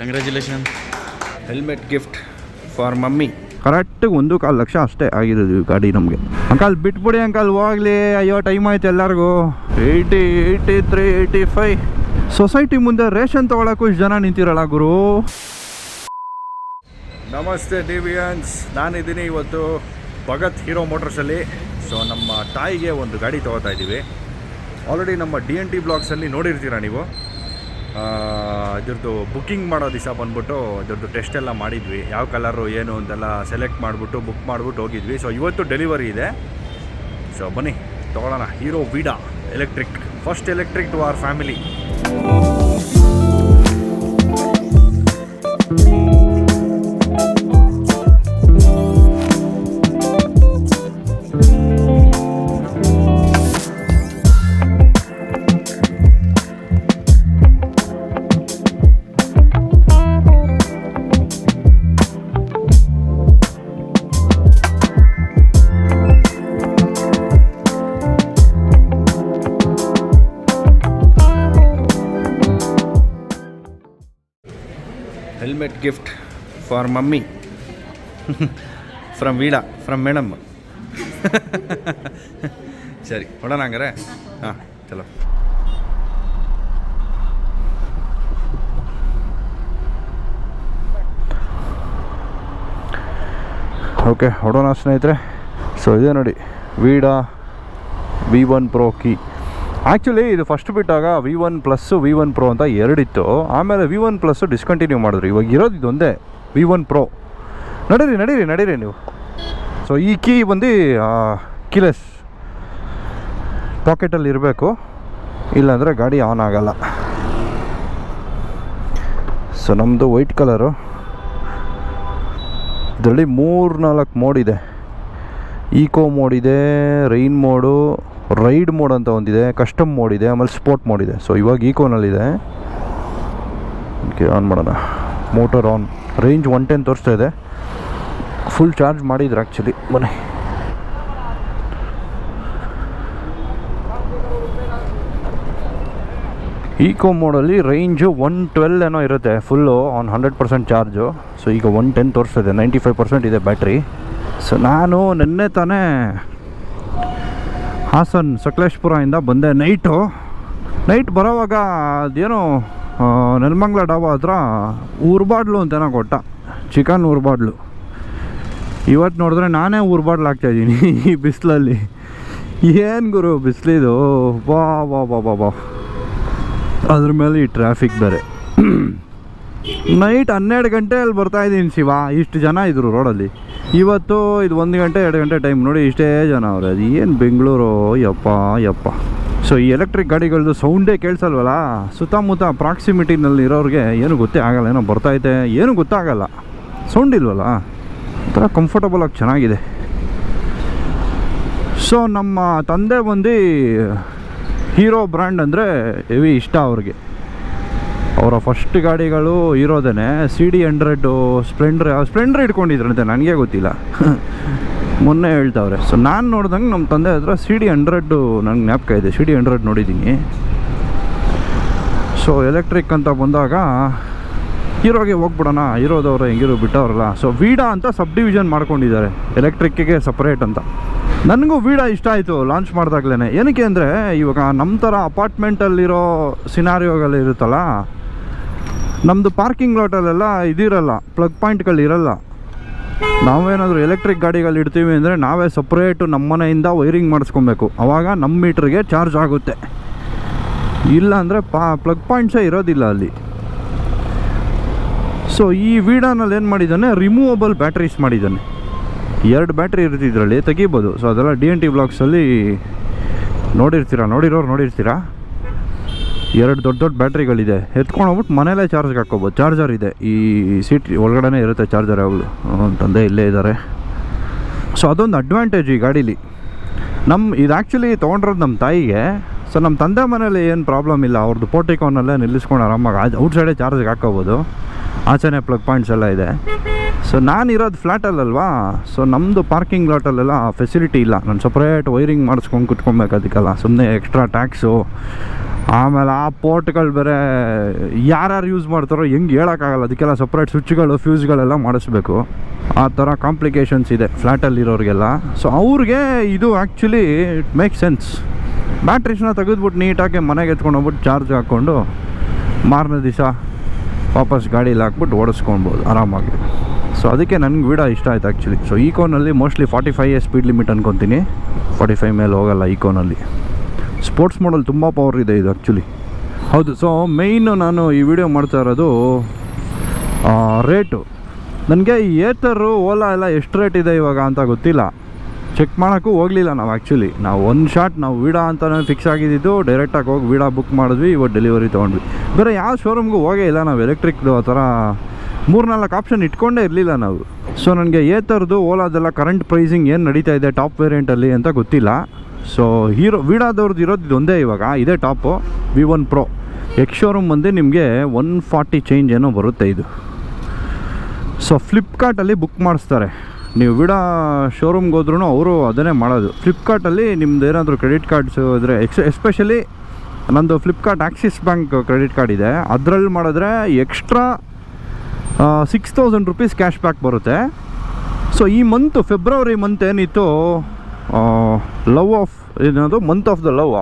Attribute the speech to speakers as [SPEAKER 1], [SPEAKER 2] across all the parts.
[SPEAKER 1] Congratulation
[SPEAKER 2] helmet gift for mummy correct ಒಂದು ಕಾಲು ಲಕ್ಷ ಅಷ್ಟೇ ಆಗಿರೋದು ಈ ಗಾಡಿ ನಮಗೆ. ಅಂಕಲ್ ಬಿಟ್ಬಿಡಿ ಅಂಕಲ್ ಹೋಗ್ಲಿ. ಅಯ್ಯೋ ಟೈಮ್ ಆಯ್ತು ಎಲ್ಲರಿಗೂ. Eighty eighty three eighty five society ಮುಂದೆ ರೇಷನ್ ತೊಗೊಳಕ್ಕೂ ಇಷ್ಟು ಜನ ನಿಂತಿರಲ್ಲ ಗುರು. ನಮಸ್ತೆ ಡಿವಿಯನ್ಸ್ ನಾನಿದ್ದೀನಿ ಇವತ್ತು ಭಗತ್ ಹೀರೋ ಮೋಟರ್ಸಲ್ಲಿ ಸೊ ನಮ್ಮ ತಾಯಿಗೆ ಒಂದು ಗಾಡಿ ತೊಗೋತಾ ಇದ್ದೀವಿ. ಆಲ್ರೆಡಿ ನಮ್ಮ ಡಿ ಎನ್ ಟಿ ಬ್ಲಾಗ್ಸಲ್ಲಿ ನೋಡಿರ್ತೀರಾ ನೀವು? ಇದ್ರದ್ದು ಬುಕ್ಕಿಂಗ್ ಮಾಡೋ ದಿವಸ ಬಂದ್ಬಿಟ್ಟು ಇದ್ರದ್ದು ಟೆಸ್ಟ್ ಎಲ್ಲ ಮಾಡಿದ್ವಿ. ಯಾವ ಕಲರು, ಏನು ಅಂತೆಲ್ಲ ಸೆಲೆಕ್ಟ್ ಮಾಡಿಬಿಟ್ಟು, ಬುಕ್ ಮಾಡಿಬಿಟ್ಟು ಹೋಗಿದ್ವಿ. ಸೊ ಇವತ್ತು ಡೆಲಿವರಿ ಇದೆ. ಸೊ ಬನ್ನಿ, ತೊಗೊಳ್ಳೋಣ. Hero Vida electric. First electric to our family gift for mummy from Vida from madam ಸರಿ ಹೊಡೋಣ ಹಂಗಾರೆ? ಹಾಂ, ಚಲೋ. ಓಕೆ ಹೊಡೋಣ ಸ್ನೇಹಿತರೆ. ಸೊ ಇದೆ ನೋಡಿ ವೀಡಾ ವಿ ಒನ್ ಪ್ರೋ ಕೀ ಆ್ಯಕ್ಚುಲಿ ಇದು ಫಸ್ಟ್ ಬಿಟ್ಟಾಗ V one plus V one pro ಅಂತ ಎರಡಿತ್ತು. ಆಮೇಲೆ ವಿ ಒನ್ ಪ್ಲಸ್ಸು ಡಿಸ್ಕಂಟಿನ್ಯೂ ಮಾಡಿದ್ರು. ಇವಾಗ ಇರೋದು ಇದೊಂದೇ ವಿ ಒನ್ ಪ್ರೋ ನಡೀರಿ ನಡೀರಿ ನಡೀರಿ ನೀವು. ಸೊ ಈ ಕೀ ಬಂದು ಕಿಲೆಸ್ ಪಾಕೆಟಲ್ಲಿ ಇರಬೇಕು. ಇಲ್ಲಾಂದರೆ ಗಾಡಿ ಆನ್ ಆಗಲ್ಲ. ಸೊ ನಮ್ಮದು ವೈಟ್ ಕಲರು ಇದರಲ್ಲಿ ಮೂರು ನಾಲ್ಕು ಮೋಡ್ ಇದೆ. ಈಕೋ ಮೋಡ್ ಇದೆ ರೈನ್ ಮೋಡು ರೈಡ್ ಮೋಡ್ ಅಂತ ಒಂದಿದೆ, ಕಸ್ಟಮ್ ಮೋಡ್ ಇದೆ, ಆಮೇಲೆ ಸ್ಪೋರ್ಟ್ ಮೋಡ್ ಇದೆ. ಸೊ ಇವಾಗ ಈಕೋನಲ್ಲಿದೆ ಓಕೆ ಆನ್ ಮಾಡೋಣ. Motor on range one ten ತೋರಿಸ್ತಾ ಇದೆ. ಫುಲ್ ಚಾರ್ಜ್ ಮಾಡಿದ್ರು ಆ್ಯಕ್ಚುಲಿ ಬನ್ನಿ ಈಕೋ ಮೋಡಲ್ಲಿ ರೇಂಜು ಒನ್ ಟ್ವೆಲ್ ಏನೋ ಇರುತ್ತೆ full on hundred percent charge so ಈಗ ಒನ್ ಟೆನ್ ತೋರಿಸ್ತಿದೆ ನೈಂಟಿ ಫೈವ್ ಪರ್ಸೆಂಟ್ ಇದೆ ಬ್ಯಾಟ್ರಿ ಸೊ ನಾನು ನಿನ್ನೆ ತಾನೇ ಹಾಸನ್ ಸಕಲೇಶ್ಪುರದಿಂದ ಬಂದೆ ನೈಟು. ನೈಟ್ ಬರೋವಾಗ ಅದೇನು ನೆಲಮಂಗ್ಲ ಡಾಬಾ ಹತ್ರ ಊರ್ಬಾಡ್ಲು ಅಂತೇನೋ ಕೊಟ್ಟ. ಚಿಕನ್ ಊರ್ಬಾಡ್ಲು. ಇವತ್ತು ನೋಡಿದ್ರೆ ನಾನೇ ಊರ್ಬಾಡ್ಲು ಹಾಕ್ತಾಯಿದ್ದೀನಿ ಈ ಬಿಸಿಲಲ್ಲಿ. ಏನು ಗುರು ಬಿಸಿಲಿದು? ಬಾ ಬಾ ಬಾ ಬಾ ಬಾ ಅದ್ರ ಮೇಲೆ ಈ ಟ್ರಾಫಿಕ್ ಬೇರೆ. ನೈಟ್ ಹನ್ನೆರಡು ಗಂಟೆಯಲ್ಲಿ ಬರ್ತಾ ಇದ್ದೀನಿ ಶಿವ. ಇಷ್ಟು ಜನ ಇದ್ರು ರೋಡಲ್ಲಿ ಇವತ್ತು ಇದು ಒಂದು ಗಂಟೆ, ಎರಡು ಗಂಟೆ ಟೈಮ್ ನೋಡಿ ಇಷ್ಟೇ ಜನ ಅವ್ರೆ. ಅದು ಏನು ಬೆಂಗಳೂರು? ಯಪ್ಪ ಯಪ್ಪ. ಸೊ ಈ ಎಲೆಕ್ಟ್ರಿಕ್ ಗಾಡಿಗಳದ್ದು ಸೌಂಡೇ ಕೇಳಿಸಲ್ವಲ್ಲ? ಸುತ್ತಮುತ್ತ ಪ್ರಾಕ್ಸಿಮಿಟಿನಲ್ಲಿ ಇರೋರಿಗೆ ಏನು ಗೊತ್ತೇ ಆಗಲ್ಲ. ಏನೋ ಬರ್ತೈತೆ ಏನು ಗೊತ್ತಾಗಲ್ಲ. ಸೌಂಡ್ ಇಲ್ವಲ್ಲ? ಒಂಥರ ಕಂಫರ್ಟಬಲ್ ಆಗಿ ಚೆನ್ನಾಗಿದೆ. ಸೊ ನಮ್ಮ ತಂದೆ ಬಂದು ಹೀರೋ ಬ್ರ್ಯಾಂಡ್ ಅಂದರೆ ಹೆವಿ ಇಷ್ಟ ಅವ್ರಿಗೆ. ಅವರ ಫಸ್ಟ್ ಗಾಡಿಗಳು ಇರೋದೇ C D hundred Splendor Splendor ಇಟ್ಕೊಂಡಿದ್ರಂತೆ ನನಗೆ ಗೊತ್ತಿಲ್ಲ. ಮೊನ್ನೆ ಹೇಳ್ತಾವ್ರೆ. ಸೊ ನಾನು ನೋಡ್ದಂಗೆ ನಮ್ಮ ತಂದೆ ಹತ್ರ ಸಿ ಡಿ ಹಂಡ್ರೆಡ್ಡು ನಂಗೆ ಜ್ಞಾಪಕ ಇದೆ. ಸಿ ಡಿ ಹಂಡ್ರೆಡ್ ನೋಡಿದ್ದೀನಿ. ಸೊ ಎಲೆಕ್ಟ್ರಿಕ್ ಅಂತ ಬಂದಾಗ ಹೀರೋಗೆ ಹೋಗ್ಬಿಡೋಣ, ಹೀರೋದವ್ರು ಹೆಂಗಿರೋ ಬಿಟ್ಟವ್ರಲ್ಲ. ಸೊ ವೀಡಾ ಅಂತ ಸಬ್ ಡಿವಿಷನ್ ಮಾಡ್ಕೊಂಡಿದ್ದಾರೆ ಎಲೆಕ್ಟ್ರಿಕ್ಕಿಗೆ ಸಪ್ರೇಟ್ ಅಂತ. ನನಗೂ ವೀಡಾ ಇಷ್ಟ ಆಯಿತು ಲಾಂಚ್ ಮಾಡಿದಾಗ್ಲೇ ಏನಕ್ಕೆ ಅಂದರೆ, ಇವಾಗ ನಮ್ಮ ಥರ ಅಪಾರ್ಟ್ಮೆಂಟಲ್ಲಿರೋ ಸಿನಾರಿಯೋಗಳಿರುತ್ತಲ್ಲ ನಮ್ಮದು ಪಾರ್ಕಿಂಗ್ ಲಾಟಲ್ಲೆಲ್ಲ ಇದಿರಲ್ಲ ಪ್ಲಗ್ ಪಾಯಿಂಟ್ಗಳು ಇರಲ್ಲ. ನಾವೇನಾದರೂ ಎಲೆಕ್ಟ್ರಿಕ್ ಗಾಡಿಗಳು ಇಡ್ತೀವಿ ಅಂದರೆ ನಾವೇ ಸಪ್ರೇಟು ನಮ್ಮ ಮನೆಯಿಂದ ವೈರಿಂಗ್ ಮಾಡಿಸ್ಕೊಬೇಕು ಆವಾಗ ನಮ್ಮ ಮೀಟ್ರಿಗೆ ಚಾರ್ಜ್ ಆಗುತ್ತೆ. ಇಲ್ಲ ಅಂದರೆ ಪಾ ಪ್ಲಗ್ ಪಾಯಿಂಟ್ಸೇ ಇರೋದಿಲ್ಲ ಅಲ್ಲಿ. ಸೊ ಈ ವೀಡಾನಲ್ಲಿ ಏನು ಮಾಡಿದ್ದಾನೆ? ರಿಮೂವಬಲ್ ಬ್ಯಾಟ್ರೀಸ್ ಮಾಡಿದ್ದಾನೆ. ಎರಡು ಬ್ಯಾಟ್ರಿ ಇರುತ್ತೆ ಇದರಲ್ಲಿ ತೆಗಿಬೋದು. ಸೊ ಅದೆಲ್ಲ ಡಿ ಎನ್ ಟಿ ಬ್ಲಾಕ್ಸಲ್ಲಿ ನೋಡಿರ್ತೀರಾ? ನೋಡಿರೋರು ನೋಡಿರ್ತೀರಾ? ಎರಡು ದೊಡ್ಡ ದೊಡ್ಡ ಬ್ಯಾಟ್ರಿಗಳಿದೆ. ಎತ್ಕೊಂಡು ಹೋಗ್ಬಿಟ್ಟು ಮನೇಲೇ ಚಾರ್ಜ್ಗೆ ಹಾಕ್ಕೋಬೋದು ಚಾರ್ಜರ್ ಇದೆ. ಈ ಸೀಟ್ ಒಳಗಡೆನೇ ಇರುತ್ತೆ ಚಾರ್ಜರ್ ಯಾವಾಗಲೂ ತಂದೆ ಇಲ್ಲೇ ಇದ್ದಾರೆ ಸೊ ಅದೊಂದು ಅಡ್ವಾಂಟೇಜ್ ಈ ಗಾಡೀಲಿ. ನಮ್ಮ ಇದು ಆ್ಯಕ್ಚುಲಿ ತೊಗೊಂಡಿರೋದು ನಮ್ಮ ತಾಯಿಗೆ. ಸೊ ನಮ್ಮ ತಂದೆ ಮನೇಲಿ ಏನು ಪ್ರಾಬ್ಲಮ್ ಇಲ್ಲ. ಅವ್ರದ್ದು ಪೋಟಿಕೋನಲ್ಲೇ ನಿಲ್ಲಿಸ್ಕೊಂಡು ಆರಾಮಾಗಿ ಔಟ್ ಸೈಡೇ ಚಾರ್ಜ್ಗೆ ಹಾಕ್ಕೋಬೋದು ಆಚೆನೆ ಪ್ಲಗ್ ಪಾಯಿಂಟ್ಸ್ ಎಲ್ಲ ಇದೆ. ಸೊ ನಾನಿರೋದು ಫ್ಲ್ಯಾಟಲ್ಲಲ್ವಾ ಸೊ ನಮ್ಮದು ಪಾರ್ಕಿಂಗ್ ಲಾಟಲ್ಲೆಲ್ಲ ಫೆಸಿಲಿಟಿ ಇಲ್ಲ. ನಾನು ಸಪ್ರೇಟ್ ವೈರಿಂಗ್ ಮಾಡಿಸ್ಕೊಂಡು ಕುತ್ಕೊಬೇಕು ಅದಕ್ಕೆಲ್ಲ ಸುಮ್ಮನೆ ಎಕ್ಸ್ಟ್ರಾ ಟ್ಯಾಕ್ಸು ಆಮೇಲೆ ಆ ಪೋರ್ಟ್ಗಳು ಬೇರೆ ಯಾರ್ಯಾರು ಯೂಸ್ ಮಾಡ್ತಾರೋ ಹೆಂಗೆ ಹೇಳೋಕ್ಕಾಗಲ್ಲ. ಅದಕ್ಕೆಲ್ಲ ಸಪ್ರೇಟ್ ಸ್ವಿಚ್ಗಳು ಫ್ಯೂಸ್ಗಳೆಲ್ಲ ಮಾಡಿಸ್ಬೇಕು. ಆ ಥರ ಕಾಂಪ್ಲಿಕೇಶನ್ಸ್ ಇದೆ ಫ್ಲ್ಯಾಟಲ್ಲಿರೋರಿಗೆಲ್ಲ ಸೊ ಅವ್ರಿಗೆ ಇದು ಆ್ಯಕ್ಚುಲಿ ಇಟ್ ಮೇಕ್ ಸೆನ್ಸ್ ಬ್ಯಾಟ್ರೀಸ್ನ ತೆಗೆದ್ಬಿಟ್ಟು ನೀಟಾಗಿ ಮನೆಗೆ ಎತ್ಕೊಂಡು ಹೋಗ್ಬಿಟ್ಟು ಚಾರ್ಜ್ ಹಾಕ್ಕೊಂಡು ಮಾರನೇ ದಿವಸ ವಾಪಸ್ ಗಾಡೀಲಿ ಹಾಕ್ಬಿಟ್ಟು ಓಡಿಸ್ಕೊಳ್ಬೋದು ಆರಾಮಾಗಿ. ಸೊ ಅದಕ್ಕೆ ನನಗೆ ವೀಡ ಇಷ್ಟ ಆಯ್ತು actually so ಈಕೋನಲ್ಲಿ mostly forty five speed limit ಅನ್ಕೊತೀನಿ. ಫಾರ್ಟಿ ಫೈವ್ ಮೇಲೆ ಹೋಗಲ್ಲ ಈಕೋನಲ್ಲಿ ಸ್ಪೋರ್ಟ್ಸ್ ಮಾಡಲ್ ತುಂಬ ಪವರ್ ಇದೆ ಇದು ಆ್ಯಕ್ಚುಲಿ ಹೌದು ಸೊ ಮೇಯ್ನು ನಾನು ಈ ವಿಡಿಯೋ ಮಾಡ್ತಾ ಇರೋದು ರೇಟು ನನಗೆ ಈ ಏತರು ಓಲಾ ಎಲ್ಲ ಎಷ್ಟು ರೇಟ್ ಇದೆ ಇವಾಗ ಅಂತ ಗೊತ್ತಿಲ್ಲ. ಚೆಕ್ ಮಾಡೋಕ್ಕೂ ಹೋಗಲಿಲ್ಲ ನಾವು ಆ್ಯಕ್ಚುಲಿ ನಾವು ಒಂದು ಶಾಟ್ ನಾವು ವೀಡಾ ಅಂತಲೇ ಫಿಕ್ಸ್ ಆಗಿದ್ದು ಡೈರೆಕ್ಟಾಗಿ ಹೋಗಿ ವೀಡಾ ಬುಕ್ ಮಾಡಿದ್ವಿ ಇವತ್ತು ಡೆಲಿವರಿ ತೊಗೊಂಡ್ವಿ. ಬೇರೆ ಯಾವ ಶೋರೂಮ್ಗೂ ಹೋಗೇ ಇಲ್ಲ ನಾವು ಎಲೆಕ್ಟ್ರಿಕ್ದು ಆ ಥರ ಮೂರ್ನಾಲ್ಕು ಆಪ್ಷನ್ ಇಟ್ಕೊಂಡೇ ಇರಲಿಲ್ಲ ನಾವು. ಸೊ ನನಗೆ ಏತರದ್ದು ಓಲಾದೆಲ್ಲ ಕರೆಂಟ್ ಪ್ರೈಸಿಂಗ್ ಏನು ನಡೀತಾ ಇದೆ ಟಾಪ್ ವೇರಿಯಂಟಲ್ಲಿ ಅಂತ ಗೊತ್ತಿಲ್ಲ. ಸೊ ಹೀರೋ ವೀಡಾದವ್ರದ್ದು ಇರೋದು ಇದೊಂದೇ ಇವಾಗ, ಇದೇ top V one pro ex showroom ಬಂದು ನಿಮಗೆ ಒನ್ ಫಾರ್ಟಿ ಚೇಂಜ್ ಏನೋ ಬರುತ್ತೆ ಇದು. ಸೊ ಫ್ಲಿಪ್ಕಾರ್ಟಲ್ಲಿ ಬುಕ್ ಮಾಡಿಸ್ತಾರೆ. ನೀವು ವಿಡಾ ಶೋರೂಮ್ಗೆ ಹೋದ್ರೂ ಅವರು ಅದನ್ನೇ ಮಾಡೋದು. ಫ್ಲಿಪ್ಕಾರ್ಟಲ್ಲಿ ನಿಮ್ದು ಏನಾದರೂ ಕ್ರೆಡಿಟ್ ಕಾರ್ಡ್ಸ್ ಇದ್ದರೆ ಎಕ್ಸ್ ಎಸ್ಪೆಷಲಿ ನಂದು Flipkart Axis bank credit card ಇದೆ. ಅದರಲ್ಲಿ ಮಾಡಿದ್ರೆ extra six thousand rupees cash back ಬರುತ್ತೆ. ಸೊ ಈ ಮಂತು ಫೆಬ್ರವರಿ ಮಂತ್ ಏನಿತ್ತು ಲವ್ ಆಫ್ ಏನದು? Month of the love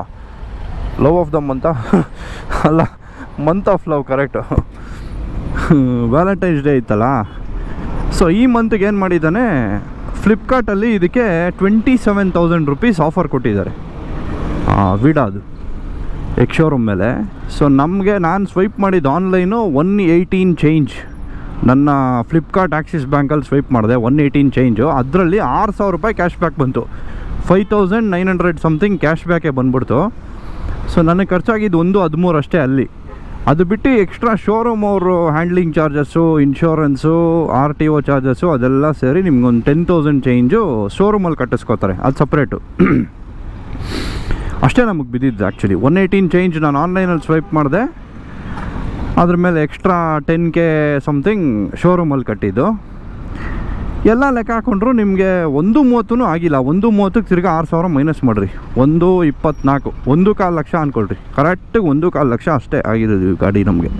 [SPEAKER 2] love of the month ಅಲ್ಲ month of love correct Valentine's day ಇತ್ತಲ್ಲ? So ಈ ಮಂತ್ಗೆ ಏನು ಮಾಡಿದ್ದಾನೆ? ಫ್ಲಿಪ್ಕಾರ್ಟಲ್ಲಿ ಇದಕ್ಕೆ twenty seven thousand rupees offer ಕೊಟ್ಟಿದ್ದಾರೆ ವಿಡಾದು ಎಕ್ಸ್ ಶೋರೂಮ್ ಮೇಲೆ. ಸೊ ನಮಗೆ ನಾನು ಸ್ವೈಪ್ ಮಾಡಿದ್ದು ಆನ್ಲೈನು ಒನ್ ಏಯ್ಟೀನ್ ಚೇಂಜ್ ನನ್ನ ಫ್ಲಿಪ್ಕಾರ್ಟ್ ಆಕ್ಸಿಸ್ ಬ್ಯಾಂಕಲ್ಲಿ ಸ್ವೈಪ್ ಮಾಡಿದೆ ಒನ್ ಏಯ್ಟೀನ್ ಚೇಂಜು ಅದರಲ್ಲಿ ಆರು ಸಾವಿರ ರೂಪಾಯಿ ಕ್ಯಾಶ್ ಬ್ಯಾಕ್ ಬಂತು. Five thousand nine hundred something cash ಬ್ಯಾಕೇ ಬಂದ್ಬಿಡ್ತು. ಸೊ ನನಗೆ ಖರ್ಚಾಗಿದ್ದು ಒಂದು ಹದಿಮೂರು ಅಷ್ಟೇ ಅಲ್ಲಿ. ಅದು ಬಿಟ್ಟು ಎಕ್ಸ್ಟ್ರಾ ಶೋರೂಮ್ ಅವರು handling charges insurance R T O charges ಅದೆಲ್ಲ ಸೇರಿ ನಿಮ್ಗೊಂದು ಟೆನ್ ತೌಸಂಡ್ ಚೇಂಜು ಶೋರೂಮಲ್ಲಿ ಕಟ್ಟಿಸ್ಕೋತಾರೆ. ಅದು ಸಪ್ರೇಟು ಅಷ್ಟೇ ನಮಗೆ ಬಿದ್ದಿದ್ದು ಆ್ಯಕ್ಚುಲಿ ಒನ್ ಏಯ್ಟೀನ್ ಚೇಂಜ್ ನಾನು ಆನ್ಲೈನಲ್ಲಿ ಸ್ವೈಪ್ ಮಾಡಿದೆ. ಅದ್ರ ಮೇಲೆ ಎಕ್ಸ್ಟ್ರಾ ಟೆನ್ ಕೆ ಸಮಥಿಂಗ್ ಶೋರೂಮಲ್ಲಿ ಕಟ್ಟಿದ್ದು. ಎಲ್ಲ ಲೆಕ್ಕ ಹಾಕೊಂಡ್ರು ನಿಮಗೆ ಒಂದು ಮೂವತ್ತೂ ಆಗಿಲ್ಲ. ಒಂದು ಮೂವತ್ತಕ್ಕೆ ತಿರ್ಗಿ ಆರು ಸಾವಿರ ಮೈನಸ್ ಮಾಡಿರಿ. ಒಂದು ಇಪ್ಪತ್ನಾಲ್ಕು, ಒಂದು ಕಾಲು ಲಕ್ಷ ಅಂದ್ಕೊಳ್ರಿ ಕರೆಕ್ಟಾಗಿ ಒಂದು ಕಾಲು ಲಕ್ಷ ಅಷ್ಟೇ ಆಗಿರೋದು ಈ ಗಾಡಿ ನಮಗೆ.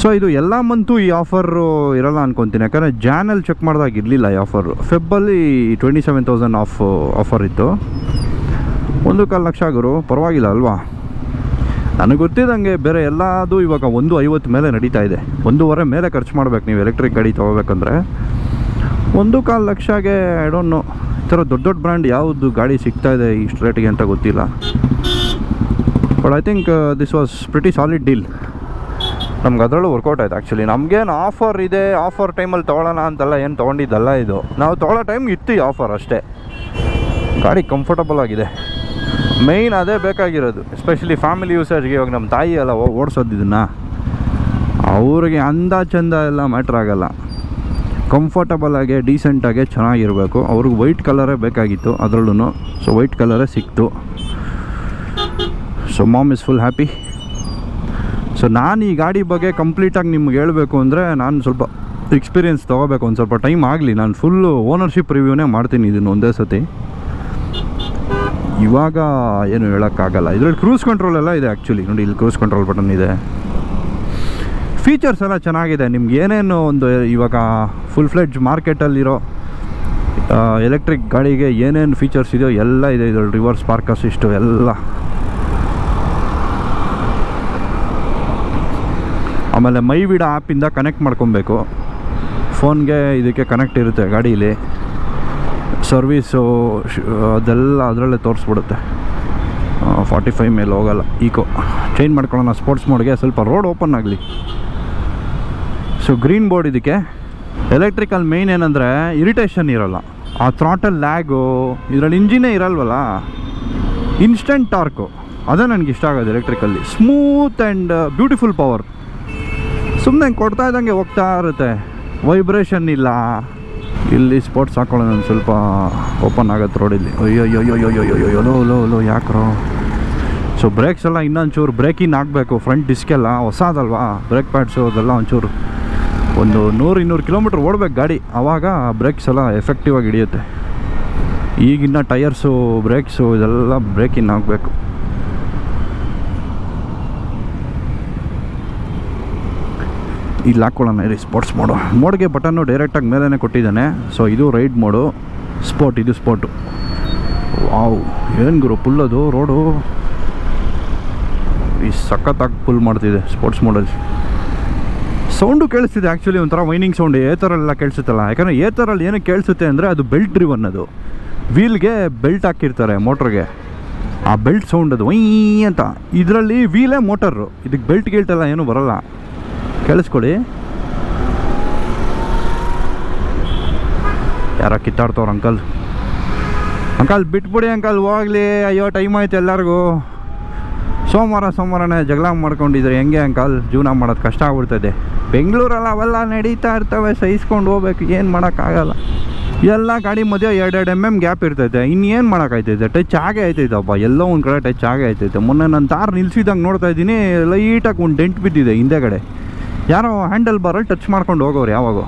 [SPEAKER 2] ಸೊ ಇದು ಎಲ್ಲ ಮಂತು ಈ ಆಫರು ಇರಲ್ಲ ಅನ್ಕೊತೀನಿ. ಯಾಕಂದರೆ ಜಾನಲ್ಲಿ ಚೆಕ್ ಮಾಡಿದಾಗ ಇರಲಿಲ್ಲ ಈ offer ಫೆಬ್ಬಲ್ಲಿ twenty seven thousand off offer ಇತ್ತು. ಒಂದು ಕಾಲು ಲಕ್ಷ ಗುರು. ಪರವಾಗಿಲ್ಲ ಅಲ್ವಾ? ನನಗೆ ಗೊತ್ತಿದ್ದಂಗೆ ಬೇರೆ ಎಲ್ಲದೂ ಇವಾಗ ಒಂದು ಐವತ್ತು ಮೇಲೆ ನಡೀತಾ ಇದೆ. ಒಂದೂವರೆ ಮೇಲೆ ಖರ್ಚು ಮಾಡ್ಬೇಕು ನೀವು ಎಲೆಕ್ಟ್ರಿಕ್ ಗಾಡಿ ತೊಗೋಬೇಕಂದ್ರೆ. ಒಂದು ಕಾಲು ಲಕ್ಷಗೆ ನೋ ಈ ಥರ ದೊಡ್ಡ ದೊಡ್ಡ ಬ್ರ್ಯಾಂಡ್ ಯಾವುದು ಗಾಡಿ ಸಿಗ್ತಾ ಇದೆ ಇಷ್ಟು ರೇಟಿಗೆ ಅಂತ ಗೊತ್ತಿಲ್ಲ. But I think this was pretty solid deal ನಮ್ಗೆ ಅದರಲ್ಲೂ ವರ್ಕೌಟ್ ಆಯ್ತು ಆ್ಯಕ್ಚುಲಿ ನಮಗೇನು ಆಫರ್ ಇದೆ ಆಫರ್ ಟೈಮಲ್ಲಿ ತೊಗೊಳ್ಳೋಣ ಅಂತೆಲ್ಲ ಏನು ತೊಗೊಂಡಿದ್ದಲ್ಲ ಇದು. ನಾವು ತೊಗೊಳ್ಳೋ ಟೈಮ್ಗೆ ಇತ್ತು ಈ ಆಫರ್ ಅಷ್ಟೇ. ಗಾಡಿ ಕಂಫರ್ಟಬಲ್ ಆಗಿದೆ. ಮೇಯ್ನ್ ಅದೇ ಬೇಕಾಗಿರೋದು. ಎಸ್ಪೆಷಲಿ ಫ್ಯಾಮಿಲಿ ಯೂಸೇಜ್ಗೆ ಇವಾಗ ನಮ್ಮ ತಾಯಿ ಎಲ್ಲ ಓಡಿಸೋದು ಇದನ್ನು. ಅವ್ರಿಗೆ ಅಂದ ಚಂದ ಎಲ್ಲ ಮ್ಯಾಟ್ರ್ ಆಗಲ್ಲ. ಕಂಫರ್ಟಬಲ್ ಆಗಿ ಡೀಸೆಂಟಾಗೆ ಚೆನ್ನಾಗಿರಬೇಕು. ಅವ್ರಿಗೆ ವೈಟ್ ಕಲರೇ ಬೇಕಾಗಿತ್ತು ಅದರಲ್ಲೂ ಸೊ ವೈಟ್ ಕಲರೇ ಸಿಕ್ತು. So mom is full happy so ನಾನು ಈ ಗಾಡಿ ಬಗ್ಗೆ ಕಂಪ್ಲೀಟಾಗಿ ನಿಮ್ಗೆ ಹೇಳಬೇಕು ಅಂದರೆ ನಾನು ಸ್ವಲ್ಪ ಎಕ್ಸ್ಪೀರಿಯೆನ್ಸ್ ತೊಗೋಬೇಕು. ಒಂದು ಸ್ವಲ್ಪ ಟೈಮ್ ಆಗಲಿ. ನಾನು ಫುಲ್ಲು ಓನರ್ಶಿಪ್ ರಿವ್ಯೂನೇ ಮಾಡ್ತೀನಿ ಇದನ್ನು ಒಂದೇ ಸತಿ. ಇವಾಗ ಏನು ಹೇಳೋಕ್ಕಾಗಲ್ಲ. ಇದರಲ್ಲಿ ಕ್ರೂಸ್ ಕಂಟ್ರೋಲ್ ಎಲ್ಲ ಇದೆ ಆ್ಯಕ್ಚುಲಿ ನೋಡಿ, ಇಲ್ಲಿ ಕ್ರೂಸ್ ಕಂಟ್ರೋಲ್ ಬಟನ್ ಇದೆ. ಫೀಚರ್ಸ್ ಎಲ್ಲ ಚೆನ್ನಾಗಿದೆ. ನಿಮ್ಗೆ ಏನೇನು ಒಂದು ಇವಾಗ ಫುಲ್ ಫ್ಲೆಡ್ಜ್ ಮಾರ್ಕೆಟಲ್ಲಿರೋ ಎಲೆಕ್ಟ್ರಿಕ್ ಗಾಡಿಗೆ ಏನೇನು ಫೀಚರ್ಸ್ ಇದೆಯೋ ಎಲ್ಲ ಇದೆ. ಇದರಲ್ಲಿ ರಿವರ್ಸ್ ಪಾರ್ಕ್ ಅಸಿಸ್ಟು ಎಲ್ಲ. ಆಮೇಲೆ ಮೈ ವಿಡ ಆ್ಯಪಿಂದ ಕನೆಕ್ಟ್ ಮಾಡ್ಕೊಬೇಕು. ಫೋನ್ಗೆ ಇದಕ್ಕೆ ಕನೆಕ್ಟ್ ಇರುತ್ತೆ ಗಾಡೀಲಿ. ಸರ್ವೀಸು ಅದೆಲ್ಲ ಅದರಲ್ಲೇ ತೋರಿಸ್ಬಿಡುತ್ತೆ. ಫಾರ್ಟಿ ಫೈವ್ ಮೇಲೆ ಹೋಗಲ್ಲ ಈಕೋ ಚೇಂಜ್ ಮಾಡ್ಕೊಳ್ಳೋಣ ಸ್ಪೋರ್ಟ್ಸ್ ಮೋಡ್ಗೆ ಸ್ವಲ್ಪ ರೋಡ್ ಓಪನ್ ಆಗಲಿ. ಸೊ ಗ್ರೀನ್ ಬೋರ್ಡ್ ಇದಕ್ಕೆ ಎಲೆಕ್ಟ್ರಿಕಲ್ ಮೇಯ್ನ್ ಏನಂದರೆ ಇರಿಟೇಷನ್ ಇರೋಲ್ಲ. ಆ ಥ್ರಾಟಲ್ ಲ್ಯಾಗು ಇದರಲ್ಲಿ ಇಂಜಿನೇ ಇರಲ್ವಲ್ಲ? ಇನ್ಸ್ಟೆಂಟ್ ಟಾರ್ಕು ಅದೇ ನನಗೆ ಇಷ್ಟ ಆಗೋದು electrically smooth and beautiful power ಸುಮ್ಮನೆ ಕೊಡ್ತಾ ಇದ್ದಂಗೆ ಹೋಗ್ತಾ ಇರುತ್ತೆ. ವೈಬ್ರೇಷನ್ ಇಲ್ಲ. ಇಲ್ಲಿ ಸ್ಪೋರ್ಟ್ಸ್ ಹಾಕೊಳ್ಳೋಣ ಒಂದು ಸ್ವಲ್ಪ ಓಪನ್ ಆಗತ್ತೆ ರೋಡಿಲ್ಲಿ ಅಯ್ಯೋ ಅಯ್ಯೋ ಅಯ್ಯೋ ಅಯ್ಯೋ ಲೋ ಲೋ ಯಾಕ್ರೋ? ಸೊ ಬ್ರೇಕ್ಸ್ ಎಲ್ಲ ಇನ್ನೊಂಚೂರು ಬ್ರೇಕಿನ್ ಆಗಬೇಕು ಫ್ರಂಟ್ ಡಿಸ್ಕೆಲ್ಲ ಹೊಸದಲ್ವಾ? ಬ್ರೇಕ್ ಪ್ಯಾಡ್ಸು ಅದೆಲ್ಲ ಒಂಚೂರು ಒಂದು ನೂರು, ಇನ್ನೂರು ಕಿಲೋಮೀಟ್ರ್ ಓಡಬೇಕು ಗಾಡಿ. ಆವಾಗ ಬ್ರೇಕ್ಸ್ ಎಲ್ಲ ಎಫೆಕ್ಟಿವ್ ಆಗಿ ಹಿಡಿಯುತ್ತೆ. ಈಗಿನ ಟಯರ್ಸು ಬ್ರೇಕ್ಸು ಇದೆಲ್ಲ ಬ್ರೇಕಿನ್ ಇನ್ ಇಲ್ಲಿ ಹಾಕ್ಕೊಳ್ಳೋಣ ಇರಿ ಸ್ಪೋರ್ಟ್ಸ್ ಮೋಡು ಮೋಡ್ಗೆ ಬಟನ್ನು ಡೈರೆಕ್ಟಾಗಿ ಮೇಲೇ ಕೊಟ್ಟಿದ್ದಾನೆ. ಸೊ ಇದು ರೈಡ್ ಮೋಡು ಸ್ಪೋರ್ಟ್ ಇದು ಸ್ಪೋರ್ಟು ವಾವ್ ಏನು ಗುರು ಪುಲ್ ಅದು ರೋಡು ಈ ಸಖತ್ತಾಗಿ ಪುಲ್ ಮಾಡ್ತಿದೆ ಸ್ಪೋರ್ಟ್ಸ್ ಮೋಡಲ್ಲಿ ಸೌಂಡು ಕೇಳಿಸ್ತಿದೆ ಆ್ಯಕ್ಚುಲಿ ಒಂಥರ ವೈನಿಂಗ್ ಸೌಂಡ್ ಏ ಥರಲ್ಲ ಕೇಳಿಸುತ್ತಲ್ಲ. ಯಾಕಂದರೆ ಏ ಥರಲ್ಲಿ ಏನು ಕೇಳಿಸುತ್ತೆ ಅಂದರೆ ಅದು ಬೆಲ್ಟ್ ಡ್ರಿವನ್ ಅದು. ವೀಲ್ಗೆ ಬೆಲ್ಟ್ ಹಾಕಿರ್ತಾರೆ ಮೋಟ್ರಿಗೆ ಆ ಬೆಲ್ಟ್ ಸೌಂಡ್ ಅದು ವೈ ಅಂತ. ಇದರಲ್ಲಿ ವೀಲೇ ಮೋಟರು ಇದಕ್ಕೆ ಬೆಲ್ಟ್ ಗಿಲ್ಟ್ ಏನೂ ಬರಲ್ಲ. ಕೇಳಿಸ್ಕೊಳ್ಳಿ ಯಾರ ಕಿತ್ತಾಡ್ತವ್ರ ಅಂಕಲ್. ಅಂಕಲ್, ಬಿಟ್ಬಿಡಿ ಅಂಕಲ್, ಹೋಗ್ಲಿ. ಅಯ್ಯೋ ಟೈಮ್ ಆಯ್ತು ಎಲ್ಲರಿಗೂ. ಸೋಮವಾರ ಸೋಮವಾರನೇ ಜಗಳ ಮಾಡ್ಕೊಂಡಿದ್ರೆ. ಹೆಂಗೆ ಅಂಕಲ್? ಜೀವನ ಮಾಡೋದು ಕಷ್ಟ ಆಗ್ಬಿಡ್ತದೆ. ಬೆಂಗಳೂರಲ್ಲಿ, ಅವೆಲ್ಲ ನಡೀತಾ ಇರ್ತವೆ. ಸಹಿಸ್ಕೊಂಡು ಹೋಗ್ಬೇಕು. ಏನು ಮಾಡೋಕ್ಕಾಗಲ್ಲ. ಎಲ್ಲ ಗಾಡಿ ಮಧ್ಯೆ ಎರಡೆರಡು ಎರಡು ಎಂ ಎಂ ಗ್ಯಾಪ್ ಇರ್ತೈತೆ. ಇನ್ನೇನು ಮಾಡೋಕ್ಕಾಯ್ತೈತೆ? ಟಚ್ ಆಗೇ ಆಯ್ತೈತಪ್ಪ. ಎಲ್ಲೋ ಒಂದು ಕಡೆ ಟಚ್ ಆಗೇ ಆಯ್ತೈತೆ. ಮೊನ್ನೆ ನಾನು ತಾರ್ ನಿಲ್ಸಿದಂಗೆ ನೋಡ್ತಾ ಇದ್ದೀನಿ. ಲೈಟಾಗಿ ಒಂದು ಡೆಂಟ್ ಬಿದ್ದಿದೆ ಹಿಂದೆಗಡೆ. ಯಾರೋ ಹ್ಯಾಂಡಲ್ ಬಾರಲ್ಲಿ ಟಚ್ ಮಾಡ್ಕೊಂಡು ಹೋಗೋರು ಯಾವಾಗ.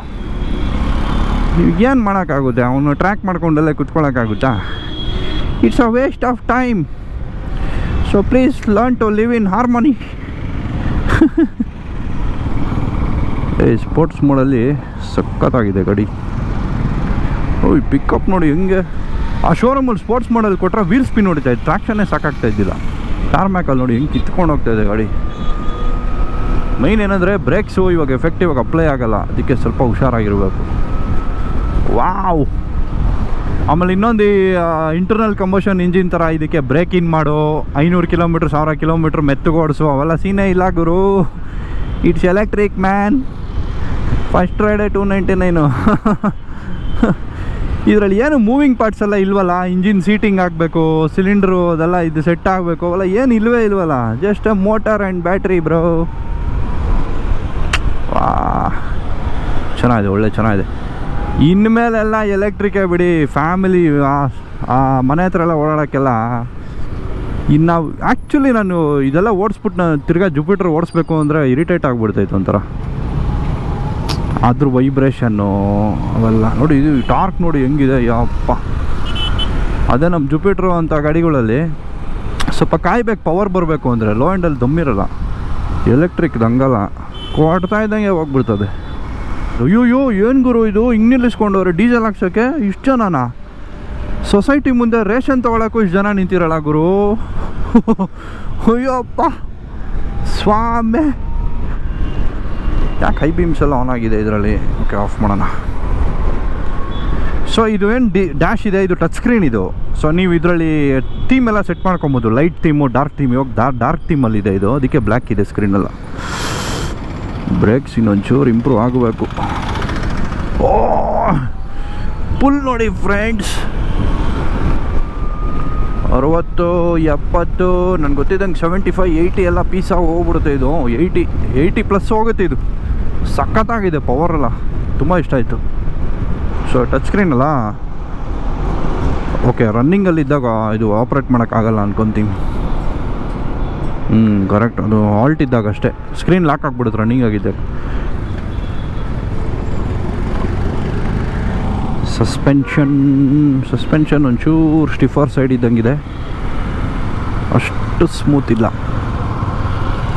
[SPEAKER 2] ಏನು ಮಾಡೋಕ್ಕಾಗುತ್ತೆ? ಅವನು ಟ್ರ್ಯಾಕ್ ಮಾಡ್ಕೊಂಡಲ್ಲೇ ಕುತ್ಕೊಳ್ಳೋಕ್ಕಾಗುತ್ತಾ it's a waste of time so please learn to live in harmony ಏ ಸ್ಪೋರ್ಟ್ಸ್ ಮೋಡಲ್ಲಿ ಸಖತ್ತಾಗಿದೆ ಗಾಡಿ. ಓಯ್ ಪಿಕಪ್ ನೋಡಿ ಹೆಂಗೆ. ಆ ಶೋರೂಮಲ್ಲಿ ಸ್ಪೋರ್ಟ್ಸ್ ಮೋಡಲ್ಲಿ ಕೊಟ್ಟರೆ ವೀಲ್ ಸ್ಪಿನ್ ಹೊಡಿತಾ ಇತ್ತು. ಟ್ರಾಕ್ಷನ್ನೇ ಸಾಕಾಗ್ತಾ ಇದ್ದಿಲ್ಲ. ಟಾರ್ಮ್ಯಾಕಲ್ಲಿ ನೋಡಿ ಹೆಂಗೆ ಕಿತ್ಕೊಂಡು ಹೋಗ್ತಾ ಇದೆ ಗಾಡಿ. ಮೈನ್ ಏನಂದರೆ ಬ್ರೇಕ್ಸು ಇವಾಗ ಎಫೆಕ್ಟಿವ್ ಆಗಿ ಅಪ್ಲೈ ಆಗಲ್ಲ. ಅದಕ್ಕೆ ಸ್ವಲ್ಪ ಹುಷಾರಾಗಿರಬೇಕು. ವಾವ್ ಆಮೇಲೆ ಇನ್ನೊಂದು ಇಂಟರ್ನಲ್ ಕಂಬೋಷನ್ ಇಂಜಿನ್ ಥರ ಇದಕ್ಕೆ ಬ್ರೇಕ್ ಇನ್ ಮಾಡು. ಐನೂರು ಕಿಲೋಮೀಟ್ರ್, ಸಾವಿರ ಕಿಲೋಮೀಟ್ರ್ ಮೆತ್ತಗೆ ಓಡಿಸು. ಅವೆಲ್ಲ ಸೀನೇ ಇಲ್ಲ ಗುರು. ಇಟ್ಸ್ ಎಲೆಕ್ಟ್ರಿಕ್ ಮ್ಯಾನ್ ಫಸ್ಟ್ ರೈಡೆ ಟೂ ನೈಂಟಿ ನೈನು ಇದರಲ್ಲಿ ಏನು ಮೂವಿಂಗ್ ಪಾರ್ಟ್ಸ್ ಎಲ್ಲ ಇಲ್ವಲ್ಲ? ಇಂಜಿನ್ ಸೀಟಿಂಗ್ ಆಗಬೇಕು ಸಿಲಿಂಡ್ರು ಅದೆಲ್ಲ ಇದು ಸೆಟ್ ಆಗಬೇಕು. ಅವೆಲ್ಲ ಏನು ಇಲ್ವೇ ಇಲ್ವಲ್ಲ? Just motor and battery bro ವಾ ಚೆನ್ನಾಗಿದೆ, ಒಳ್ಳೆ ಚೆನ್ನಾಗಿದೆ. ಇನ್ಮೇಲೆಲ್ಲ ಎಲೆಕ್ಟ್ರಿಕೇ ಬಿಡಿ ಫ್ಯಾಮಿಲಿ ಮನೆ ಹತ್ರ ಎಲ್ಲ ಓಡಾಡೋಕ್ಕೆಲ್ಲ. ಇನ್ನು ಆ್ಯಕ್ಚುಲಿ ನಾನು ಇದೆಲ್ಲ ಓಡಿಸ್ಬಿಟ್ಟು ನಾನು ತಿರ್ಗಾ ಜುಪಿಟ್ರ್ ಓಡಿಸ್ಬೇಕು ಅಂದರೆ ಇರಿಟೇಟ್ ಆಗಿಬಿಡ್ತೈತೆ ಒಂಥರ. ಅದ್ರ ವೈಬ್ರೇಷನ್ನು ಅವೆಲ್ಲ. ನೋಡಿ, ಇದು ಟಾರ್ಕ್ ನೋಡಿ ಹೆಂಗಿದೆ, ಯಪ್ಪ. ಅದೇ ನಮ್ಮ ಜುಪಿಟ್ರು ಅಂತ ಗಾಡಿಗಳಲ್ಲಿ ಸ್ವಲ್ಪ ಕಾಯ್ಬೇಕು ಪವರ್ ಬರಬೇಕು ಅಂದರೆ ಲೋ ಆ್ಯಂಡಲ್ಲಿ ದಮ್ಮಿರಲ್ಲ. ಎಲೆಕ್ಟ್ರಿಕ್ ಹಂಗಲ್ಲ ಕೊಡ್ತಾ ಇದ್ದಂಗೆ ಹೋಗ್ಬಿಡ್ತದೆ. ಅಯ್ಯೋಯ್ಯೋ, ಏನು ಗುರು ಇದು? ಹಿಂಗೆ ನಿಲ್ಲಿಸ್ಕೊಂಡವ್ರೆ, ಡೀಸೆಲ್ ಹಾಕ್ಸೋಕ್ಕೆ ಇಷ್ಟು ಜನನಾ? ಸೊಸೈಟಿ ಮುಂದೆ ರೇಷನ್ ತೊಗೊಳಕ್ಕೂ ಇಷ್ಟು ಜನ ನಿಂತಿರಲ್ಲ ಗುರು? ಅಯ್ಯೋಪ್ಪ! ಸ್ವಾಮಿ! ಯಾಕೆ ಹೈ ಬೀಮ್ಸ್ ಎಲ್ಲ ಆನ್ ಆಗಿದೆ ಇದರಲ್ಲಿ? ಓಕೆ ಆಫ್ ಮಾಡೋಣ. ಸೊ ಇದು ಏನು ಡಿ ಡ್ಯಾಶ್ ಇದೆ? ಇದು ಟಚ್ ಸ್ಕ್ರೀನ್ ಇದು. ಸೊ ನೀವು ಇದರಲ್ಲಿ ಥೀಮ್ ಎಲ್ಲ ಸೆಟ್ ಮಾಡ್ಕೊಬೋದು. ಲೈಟ್ ಥೀಮು ಡಾರ್ಕ್ ಥೀಮ್ ಇವಾಗ ಡಾರ್ಕ್ ಥೀಮಲ್ಲಿದೆ ಇದು. ಅದಕ್ಕೆ ಬ್ಲ್ಯಾಕ್ ಇದೆ ಸ್ಕ್ರೀನೆಲ್ಲ ಬ್ರೇಕ್ಸ್ ಇನ್ನೊಂಚೂರು ಇಂಪ್ರೂವ್ ಆಗಬೇಕು. ಓ ಫುಲ್ ನೋಡಿ ಫ್ರೆಂಡ್ಸ್ ಅರವತ್ತು, ಎಪ್ಪತ್ತು, ನನಗೆ ಗೊತ್ತಿದ್ದಂಗೆ ಸೆವೆಂಟಿ ಫೈವ್ ಏಯ್ಟಿ ಎಲ್ಲ ಪೀಸಾಗಿ ಹೋಗ್ಬಿಡುತ್ತೆ ಇದು. ಏಯ್ಟಿ ಏಯ್ಟಿ ಪ್ಲಸ್ ಹೋಗುತ್ತೆ ಇದು. ಸಖತ್ತಾಗಿದೆ ಪವರ್ ಎಲ್ಲ. ತುಂಬ ಇಷ್ಟ ಆಯಿತು. ಸೊ ಟಚ್ ಸ್ಕ್ರೀನ್ ಅಲ್ಲ? ಓಕೆ ರನ್ನಿಂಗಲ್ಲಿದ್ದಾಗ ಇದು ಆಪ್ರೇಟ್ ಮಾಡೋಕ್ಕಾಗಲ್ಲ ಅನ್ಕೊತೀನಿ. ಹ್ಞೂ ಕರೆಕ್ಟ್ ಅದು ಹಾಲ್ಟ್ ಇದ್ದಾಗ ಅಷ್ಟೇ ಸ್ಕ್ರೀನ್ ಲಾಕ್ ಆಗ್ಬಿಡುತ್ತೆ ರನ್ನಿಂಗ್ ಆಗಿದ್ದಾಗ. ಸಸ್ಪೆನ್ಷನ್ ಸಸ್ಪೆನ್ಷನ್ ಒಂಚೂರು ಸ್ಟಿಫರ್ ಸೈಡ್ ಇದ್ದಂಗಿದೆ. ಅಷ್ಟು ಸ್ಮೂತ್ ಇಲ್ಲ.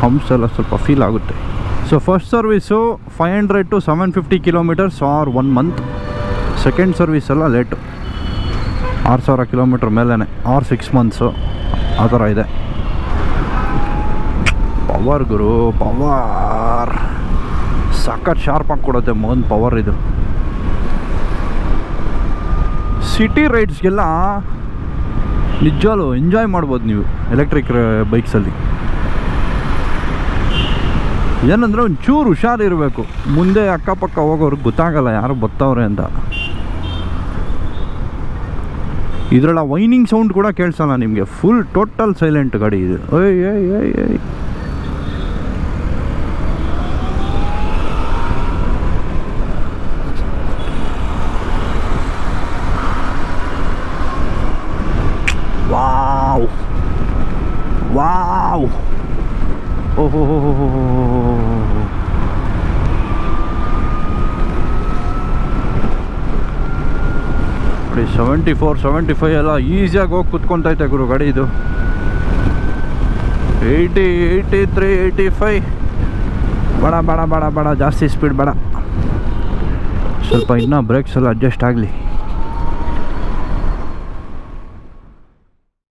[SPEAKER 2] ಹಂಪ್ಸ್ ಎಲ್ಲ ಸ್ವಲ್ಪ ಫೀಲ್ ಆಗುತ್ತೆ. So first service five hundred to seven fifty kilometres or one month second service ಎಲ್ಲ ಲೇಟು ಆರು ಸಾವಿರ ಕಿಲೋಮೀಟ್ರ್ ಮೇಲೇ ಆರ್ ಸಿಕ್ಸ್ ಮಂತ್ಸು ಆ ಥರ ಇದೆ. ಪವರ್ ಗುರು, ಪವರ್. ಸಖತ್ ಶಾರ್ಪಾಗಿ ಕೊಡುತ್ತೆ ಮೋನ್ ಪವರ್ ಇದು. ಸಿಟಿ ರೈಡ್ಸ್ಗೆಲ್ಲ ನಿಜವಾಗ್ಲೂ ಎಂಜಾಯ್ ಮಾಡ್ಬೋದು ನೀವು ಎಲೆಕ್ಟ್ರಿಕ್ ಬೈಕ್ಸಲ್ಲಿ ಏನಂದರೆ ಒಂಚೂರು ಹುಷಾರಿರಬೇಕು ಮುಂದೆ ಅಕ್ಕಪಕ್ಕ ಹೋಗೋರಿಗೆ ಗೊತ್ತಾಗಲ್ಲ ಯಾರು ಬತ್ತವ್ರೆ ಅಂತ. ಇದರಲ್ಲ ವೈನಿಂಗ್ ಸೌಂಡ್ ಕೂಡ ಕೇಳಿಸಲ್ಲ ನಿಮಗೆ. ಫುಲ್ ಟೋಟಲ್ ಸೈಲೆಂಟ್ ಗಾಡಿ ಇದು. ಏಯ್ ಏಯ್ ಏಯ್ ಏಯ್. าวโอ้โห ನೋಡಿ ಸೆವೆಂಟಿ ಫೋರ್ ಸೆವೆಂಟಿ ಫೈವ್ ಎಲ್ಲ ಈಸಿಯಾಗಿ ಹೋಗಿ ಕುತ್ಕೊತೈತೆ ಗುರು ಗಾಡಿ ಇದು eighty eighty three eighty five ಬೇಡ ಬೇಡ ಬೇಡ ಬೇಡ ಜಾಸ್ತಿ ಸ್ಪೀಡ್ ಬೇಡ ಸ್ವಲ್ಪ ಇನ್ನೂ ಬ್ರೇಕ್ಸ್ ಎಲ್ಲ ಅಡ್ಜಸ್ಟ್ ಆಗಲಿ